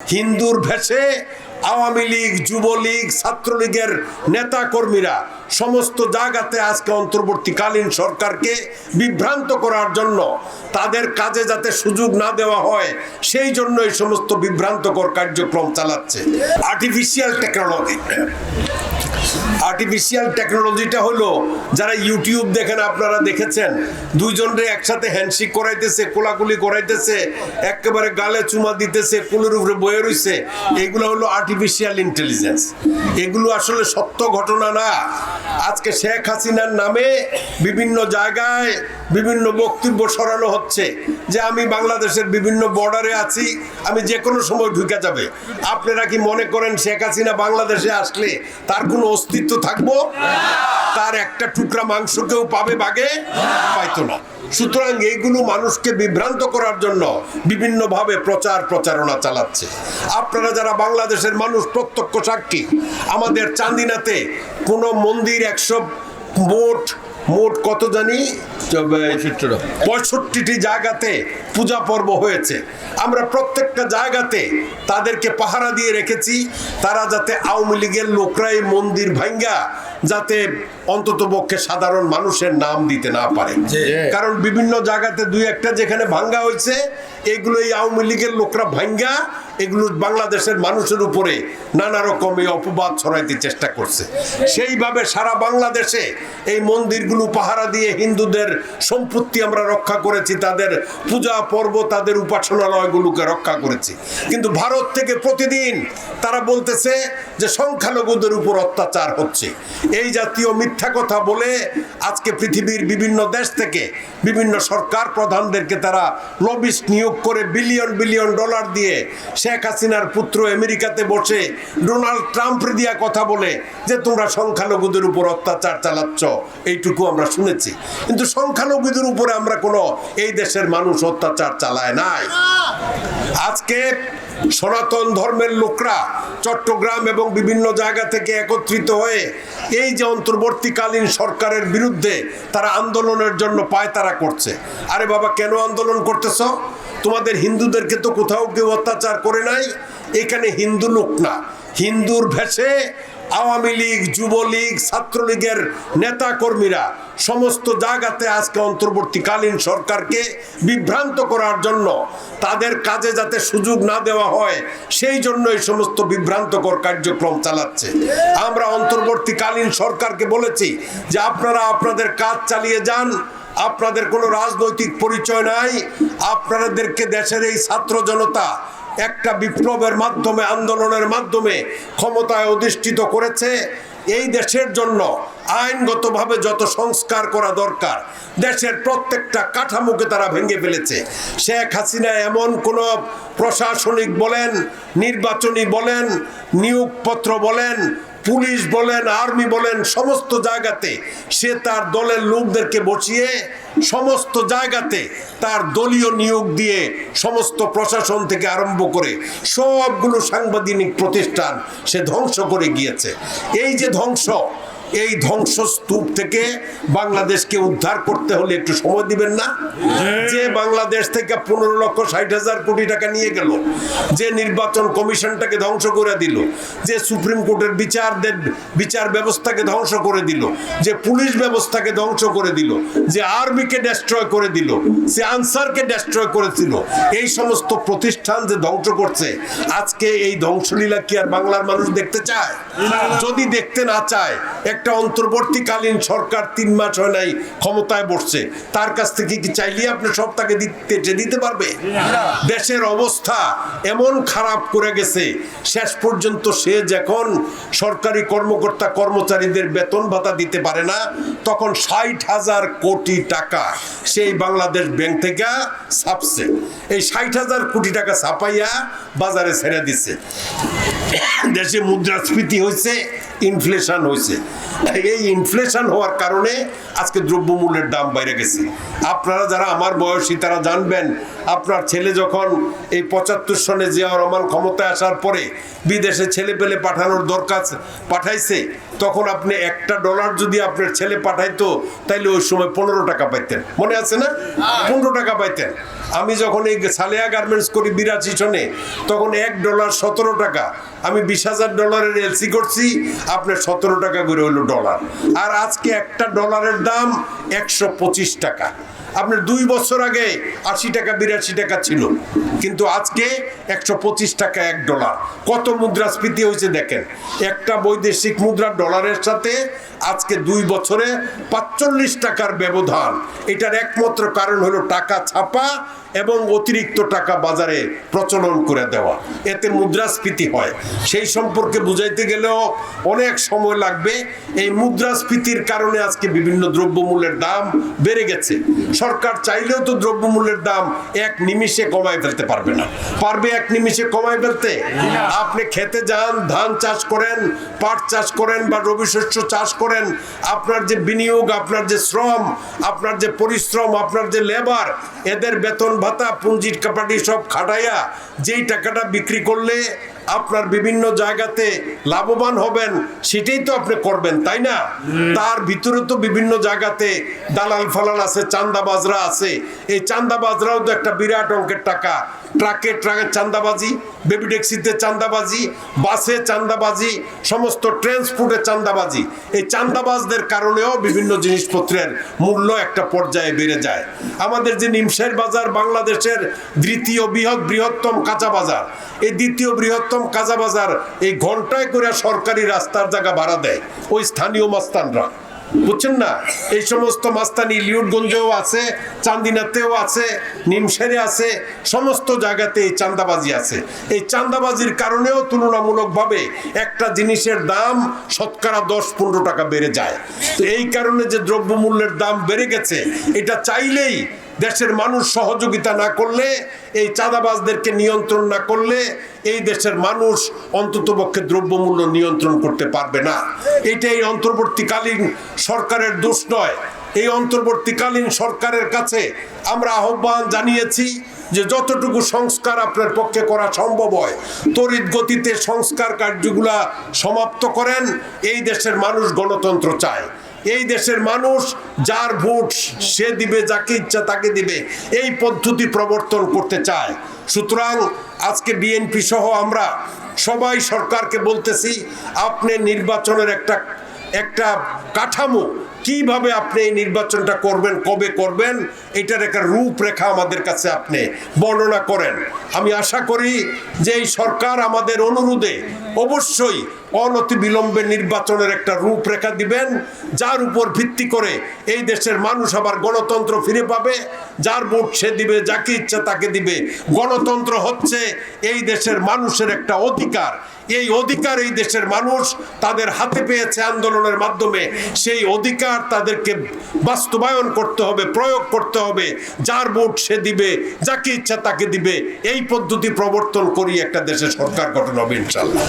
হিন্দুর ভেষে আওয়ামী লীগ, যুবলীগ, ছাত্রলীগের নেতা কর্মীরা সমস্ত জায়গাতে আজকে অন্তর্বর্তীকালীন সরকারকে বিভ্রান্ত করার জন্য তাদের কাজে যাতে সুযোগ না দেওয়া হয়, সেই জন্য এই সমস্ত বিভ্রান্তকর কার্যক্রম চালাচ্ছে। আর্টিফিশিয়াল টেকনোলজি আর্টিফিশিয়াল টেকনোলজিটা হলো, যারা ইউটিউব দেখেন, আপনারা দেখেছেন, দুইজনরে একসাথে হ্যান্ডশেক করাইতেছে, কোলাকুলি করাইতেছে, একেবারে গালে চুমা দিতেছে, কুলের উপরে বয়ে রইছে। এগুলো হলো আর্টিফিশিয়াল ইন্টেলিজেন্স এগুলো আসলে সত্য ঘটনা না। আজকে শেখ হাসিনার নামে বিভিন্ন জায়গায় বিভিন্ন বক্তব্য সরানো হচ্ছে যে আমি বাংলাদেশের বিভিন্ন বর্ডারে আছি, আমি যে কোনো সময় ঢুকে যাবে। আপনারা কি মনে করেন শেখ হাসিনা বাংলাদেশে আসলে তার কোনো অস্তিত্ব থাকব? তার একটা টুকরা মাংস কেউ পাবে বাগে? পাইতো না। সুতরাং এইগুলো মানুষকে বিভ্রান্ত করার জন্য বিভিন্নভাবে প্রচার প্রচারণা চালাচ্ছে। আপনারা যারা বাংলাদেশের মানুষ, প্রত্যক্ষ সাক্ষী, আমাদের চান্দিনাতে কোনো মন্দির একশো মোট মোট কত জানি? পঁয়ষট্টিটি জায়গাতে পূজা পর্ব হয়েছে। আমরা প্রত্যেকটা জায়গাতে তাদেরকে পাহারা দিয়ে রেখেছি। তারা যাতে আওয়ামী লীগের লোকরাই মন্দির ভাঙ্গা যাতে অন্তত পক্ষে সাধারণ মানুষের নাম দিতে না পারে। কারণ বিভিন্ন জায়গাতে দুই একটা যেখানে ভাঙ্গা হয়েছে এগুলো এই আওয়ামী লীগের লোকরা ভাঙ্গা এগুলো বাংলাদেশের মানুষের উপরে নানা রকম এই অপবাদ ছড়াইতে চেষ্টা করছে। সেইভাবে সারা বাংলাদেশে এই মন্দিরগুলো পাহারা দিয়ে হিন্দুদের সম্পত্তি আমরা রক্ষা করেছি তাদের পূজা পর্ব তাদের উপাসনালয়গুলোকে রক্ষা করেছি। কিন্তু ভারত থেকে প্রতিদিন তারা বলতেছে যে সংখ্যালঘুদের উপর অত্যাচার হচ্ছে। এই জাতীয় মিথ্যা কথা বলে আজকে পৃথিবীর বিভিন্ন দেশ থেকে বিভিন্ন সরকার প্রধানদেরকে তারা লবিস্ট নিয়োগ করে বিলিয়ন বিলিয়ন ডলার দিয়ে শেখ হাসিনার পুত্র আমেরিকাতে বসে ডোনাল্ড ট্রাম্প দিয়া কথা বলে যে তোমরা সংখ্যালঘুদের উপর অত্যাচার চালাচ্ছ, এইটুকু আমরা শুনেছি। কিন্তু সংখ্যালঘুদের উপরে আমরা কোনো এই দেশের মানুষ অত্যাচার চালায় নাই। আজকে সনাতন ধর্মের লোকরা চট্টগ্রাম এবং বিভিন্ন জায়গা থেকে একত্রিত হয়ে এই যে অন্তর্বর্তীকালীন সরকারের বিরুদ্ধে তারা আন্দোলনের জন্য পায়তারা করছে। আরে বাবা, কেন আন্দোলন করতেছ? তোমাদের হিন্দুদেরকে তো কোথাও কেউ অত্যাচার করে নাই। এখানে হিন্দু লোক না। হিন্দুর ভেষে আওয়ামী লীগ, যুবলীগ, ছাত্রলীগের নেতা কর্মীরা সমস্ত জায়গাতে আজকে অন্তর্বর্তীকালীন সরকারকে বিভ্রান্ত করার জন্য তাদের কাজে যাতে সুযোগ না দেওয়া হয়, সেই জন্য এই সমস্ত বিভ্রান্তকর কার্যক্রম চালাচ্ছে। আমরা অন্তর্বর্তীকালীন সরকারকে বলেছি যে আপনারা আপনাদের কাজ চালিয়ে যান, আপনাদের কোনো রাজনৈতিক পরিচয় নাই, আপনাদেরকে দেশের এই ছাত্র জনতা একটা বিপ্লবের মাধ্যমে, আন্দোলনের মাধ্যমে ক্ষমতায় অধিষ্ঠিত করেছে এই দেশের জন্য আইনগতভাবে যত সংস্কার করা দরকার, দেশের প্রত্যেকটা কাঠামোকে তারা ভেঙে ফেলেছে। শেখ হাসিনা এমন কোনো প্রশাসনিক বলেন, নির্বাচনী বলেন, নিয়োগপত্র বলেন পুলিশ বলেন, আর্মি বলেন, সমস্ত জায়গাতে সে তার দলের লোকদেরকে বসিয়ে সমস্ত জায়গাতে তার দলীয় নিয়োগ দিয়ে সমস্ত প্রশাসন থেকে আরম্ভ করে সবগুলো সাংবাদিক প্রতিষ্ঠান সে ধ্বংস করে গিয়েছে। এই যে ধ্বংস এই ধ্বংসস্তূপ থেকে বাংলাদেশকে উদ্ধার করতে হলে একটু সময় দিবেন না? যে বাংলাদেশ থেকে পনেরো লক্ষ ষাট হাজার কোটি টাকা নিয়ে গেল যে নির্বাচন কমিশনটাকে ধ্বংস করে দিল যে সুপ্রিম কোর্টের বিচারদের বিচার ব্যবস্থাকে ধ্বংস করে দিল যে পুলিশ ব্যবস্থাকে ধ্বংস করে দিল যে আর্মিকে ডেস্ট্রয় করে দিল সে আনসারকে ডেস্ট্রয় করেছিল এই সমস্ত প্রতিষ্ঠান যে ধ্বংস করছে আজকে এই ধ্বংসলীলা কি আর বাংলার মানুষ দেখতে চায়? যদি দেখতে না চায় একটা অন্তর্বর্তীকালীন সরকার তিন মাস হয় নাই ক্ষমতায় বসছে। তার কাছ থেকে কি চাইলে আপনি সব তাকে দিতে যে দিতে পারবে? দেশের অবস্থা এমন খারাপ করে গেছে শেষ পর্যন্ত সে যখন সরকারি কর্মকর্তা কর্মচারীদের বেতন ভাতা দিতে পারে না তখন ষাট হাজার কোটি টাকা সেই বাংলাদেশ ব্যাংক থেকে ছাপছে। এই ষাট হাজার কোটি টাকা ছাপাইয়া বাজারে ছেড়ে দিচ্ছে দেশে মুদ্রাস্ফীতি হয়েছে ইনফ্লেশন হয়েছে এই ইনফ্লেশন হওয়ার কারণে আজকে দ্রব্যমূল্যের দাম বাইরে গেছে। আপনারা যারা আমার বয়সী, তারা জানবেন, আপনার ছেলে যখন এই পঁচাত্তর সনে জিয়া রহমান ক্ষমতায় আসার পরে বিদেশে ছেলে পেলে পাঠানোর দরকার পাঠাইছে, তখন আপনি একটা ডলার যদি আপনার ছেলে পাঠাইতো, তাইলে ওই সময় পনেরো টাকা পাইতেন। মনে আছে না? পনেরো টাকা পাইতেন। আমি যখন এই সালেয়া গার্মেন্টস করি বিরাশি সনে, তখন এক ডলার সতেরো টাকা। আমি বিশ হাজার ডলারের এলসি করছি আপনার সতেরো টাকা করে হলো ডলার। আর আজকে একটা ডলারের দাম একশো পঁচিশ টাকা। আপনার দুই বছর আগে আশি টাকা, বিরাশি টাকা ছিল। কিন্তু আজকে একশো পঁচিশ টাকা এক ডলার। কত মুদ্রাস্ফীতি হয়েছে দেখেন। একটা বৈদেশিক মুদ্রা ডলারের সাথে আজকে দুই বছরে পাঁচচল্লিশ টাকার ব্যবধান। এটার একমাত্র কারণ হলো টাকা ছাপা এবং অতিরিক্ত টাকা বাজারে প্রচলন করে দেওয়া। এতে মুদ্রাস্ফীতি হয়। সেই সম্পর্কে বুঝাইতে গেলেও অনেক সময় লাগবে। এই মুদ্রাস্ফীতির কারণে আজকে বিভিন্ন দ্রব্যমূল্যের দাম বেড়ে গেছে। সরকার চাইলেও তো দ্রব্যমূল্যের দাম এক নিমিষে কমায় ফেলতে পারবে না। পারবে এক নিমিষে কমায় ফেলতে? আপনি খেতে যান, ধান চাষ করেন, পাট চাষ করেন বা রবি শস্য চাষ করেন, আপনার যে বিনিয়োগ, আপনার যে শ্রম, আপনার যে পরিশ্রম, আপনার যে লেবার, এদের বেতন ভাতা পুঞ্জির কাপাটি সব খাটাইয়া যেই টাকাটা বিক্রি করলে আপনার বিভিন্ন জায়গাতে লাভবান হবেন সেটাই তো আপনি করবেন তাই না? তার ভিতরে তো বিভিন্ন জায়গাতে দালাল ফালাল আছে চান্দাবাজরা আছে। এই চান্দাবাজরাও তো একটা বিরাট অঙ্কের টাকা। ট্রাকে ট্রাকে চান্দাবাজি বেবি ট্যাক্সিতে চান্দাবাজি, বাসে চান্দাবাজি, সমস্ত ট্রান্সপোর্টে চান্দাবাজি। এই চান্দাবাজদের কারণেও বিভিন্ন জিনিসপত্রের মূল্য একটা পর্যায়ে বেড়ে যায়। আমাদের যে নিমসের বাজার বাংলাদেশের দ্বিতীয় বৃহৎ, বৃহত্তম কাঁচা বাজার, এই দ্বিতীয় বৃহত্তম কাঁচা বাজার এই ঘন্টায় করে সরকারি রাস্তার জায়গা ভাড়া দেয়। ওই স্থানীয় মাস্তানরা। বুঝছেন না? এই সমস্ত মাস্তানি লিউটগঞ্জেও আছে, চান্দিনাতেও আছে নিমসেরে আছে, সমস্ত জায়গাতে এই চান্দাবাজি আছে। এই চান্দাবাজির কারণেও তুলনামূলকভাবে একটা জিনিসের দাম শতকরা দশ পনেরো টাকা বেড়ে যায়। তো এই কারণে যে দ্রব্যমূল্যের দাম বেড়ে গেছে, এটা চাইলেই দেশের মানুষ সহযোগিতা না করলে, এই চাঁদাবাজদেরকে নিয়ন্ত্রণ না করলে, এই দেশের মানুষ অন্ততপক্ষে দ্রব্যমূল্য নিয়ন্ত্রণ করতে পারবে না। এটা এই অন্তর্বর্তীকালীন সরকারের দোষ নয়। এই অন্তর্বর্তীকালীন সরকারের কাছে আমরা আহ্বান জানিয়েছি যে যতটুকু সংস্কার আপনার পক্ষে করা সম্ভব হয় তড়িৎ গতিতে সংস্কার কার্যগুলা সমাপ্ত করেন, এই দেশের মানুষ গণতন্ত্র চায়। এই দেশের মানুষ যার ভোট সে দিবে, যাকে ইচ্ছা তাকে দিবে, এই পদ্ধতি প্রবর্তন করতে চায়। সুতরাং আজকে বিএনপি সহ আমরা সবাই সরকারকে বলতেছি, আপনি নির্বাচনের একটা একটা কাঠামো কীভাবে আপনি এই নির্বাচনটা করবেন, কবে করবেন, এটার একটা রূপরেখা আমাদের কাছে আপনি বর্ণনা করেন। আমি আশা করি যে এই সরকার আমাদের অনুরোধে অবশ্যই অনতি বিলম্বে নির্বাচনের একটা রূপরেখা দিবেন, যার উপর ভিত্তি করে এই দেশের মানুষ আবার গণতন্ত্র ফিরে পাবে, যার ভোট সে দিবে, যাকে ইচ্ছা তাকে দিবে। গণতন্ত্র হচ্ছে এই দেশের মানুষের একটা অধিকার। এই অধিকার এই দেশের মানুষ তাদের হাতে পেয়েছে আন্দোলনের মাধ্যমে। সেই অধিকার তাদেরকে বাস্তবায়ন করতে হবে, প্রয়োগ করতে হবে। যার ভোট সে দিবে, যাকে ইচ্ছা তাকে দিবে। এই পদ্ধতি প্রবর্তন করি একটা দেশে সরকার গঠন হবে, ইনশাল্লাহ।